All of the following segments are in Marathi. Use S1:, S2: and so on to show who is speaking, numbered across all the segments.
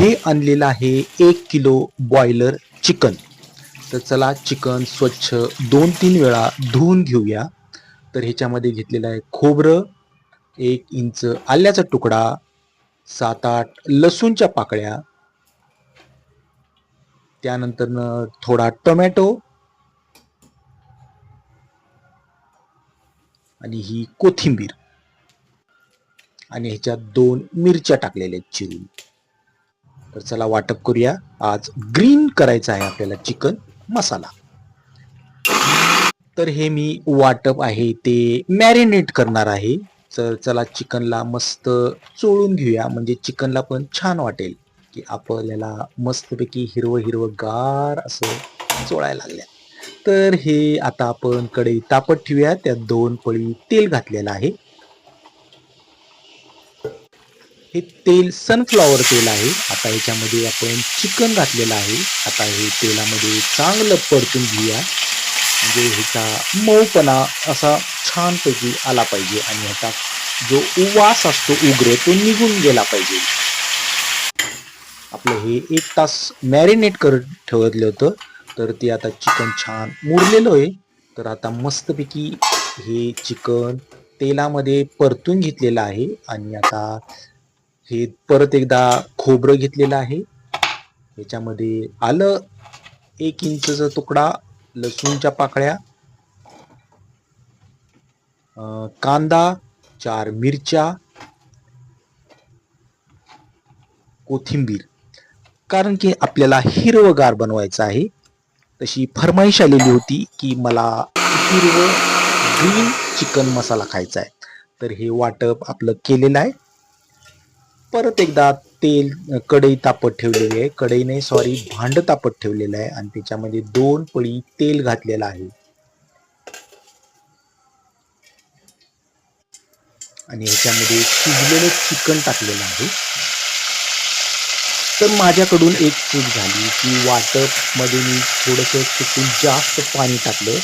S1: हे आणलेलं आहे एक किलो बॉयलर चिकन तर चला चिकन स्वच्छ दोन तीन वेळा धुवून घेऊया. तर ह्याच्यामध्ये घेतलेलं आहे खोबरं एक इंच आल्याचा तुकडा सात आठ लसूणच्या पाकळ्या. त्यानंतर थोडा टोमॅटो. आणि ही कोथिंबीर. आणि ह्याच्यात दोन मिरच्या टाकलेल्या आहेत चिरून. तर चला वाटप करूया. आज ग्रीन करायचं आहे आपल्याला चिकन मसाला. तर हे मी वाटप आहे ते मॅरिनेट करणार आहे. तर चला चिकनला मस्त चोळून घेऊया. म्हणजे चिकनला पण छान वाटेल की आपल्याला मस्तपैकी हिरवं हिरवं गार असं चोळायला लागल्या. तर हे आता आपण कढई तापत ठेवूया. त्यात दोन पळी तेल घातलेलं आहे. हे तेल सनफ्लॉवर तेल आहे. आता ह्याच्यामध्ये आपण चिकन घातलेलं आहे. आता हे तेलामध्ये चांगलं परतून घेऊया. म्हणजे ह्याचा मऊपणा असा छानपैकी आला पाहिजे आणि ह्याचा जो वास असतो उग्र तो निघून गेला पाहिजे. आपलं हे एक तास मॅरिनेट करत ठेवलं होतं. तर ते आता चिकन छान मुरलेलं आहे. तर आता मस्तपैकी हे चिकन तेलामध्ये परतून घेतलेलं आहे. आणि आता हे परत एकदा खोबरं घेतलेलं आहे. याच्यामध्ये आलं एक इंचचा तुकडा लसूणच्या पाकळ्या कांदा चार मिरच्या कोथिंबीर. कारण की आपल्याला हिरवगार बनवायचं आहे. तशी फरमाईश आलेली होती की मला हिरवं ग्रीन चिकन मसाला खायचा आहे. तर हे वाटप आपलं केलेलं आहे. परत एकदा तेल कढई तापत ठेवलेली आहे. कढई नाही सॉरी भांड तापत ठेवलेलं आहे आणि त्याच्यामध्ये दोन पळी तेल घातलेलं आहे. आणि ह्याच्यामध्ये शिजलेलं चिकन टाकलेलं आहे. तर माझ्याकडून एक चूक झाली की वाटपमध्ये मी थोडंसं चुकून जास्त पाणी टाकलं.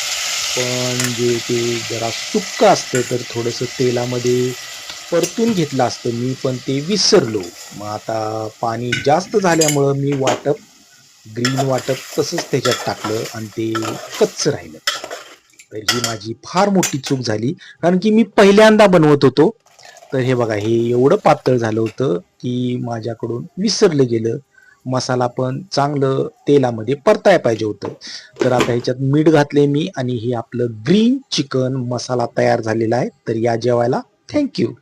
S1: पण जे ते जरा सुक्क असतं तर थोडंसं तेलामध्ये परतून घेतलं असतं. मी पण ते विसरलो. मग आता पाणी जास्त झाल्यामुळं मी वाटप ग्रीन वाटप तसंच त्याच्यात टाकलं आणि ते कच्चं राहिलं. तर ही माझी फार मोठी चूक झाली. कारण की मी पहिल्यांदा बनवत होतो. तर हे बघा हे एवढं पातळ झालं होतं की माझ्याकडून विसरलं गेलं. मसाला पण चांगलं तेलामध्ये परताय पाहिजे होतं. तर आता ह्याच्यात मीठ घातले मी आणि हे आपलं ग्रीन चिकन मसाला तयार झालेला आहे. तर या जेवायला थँक्यू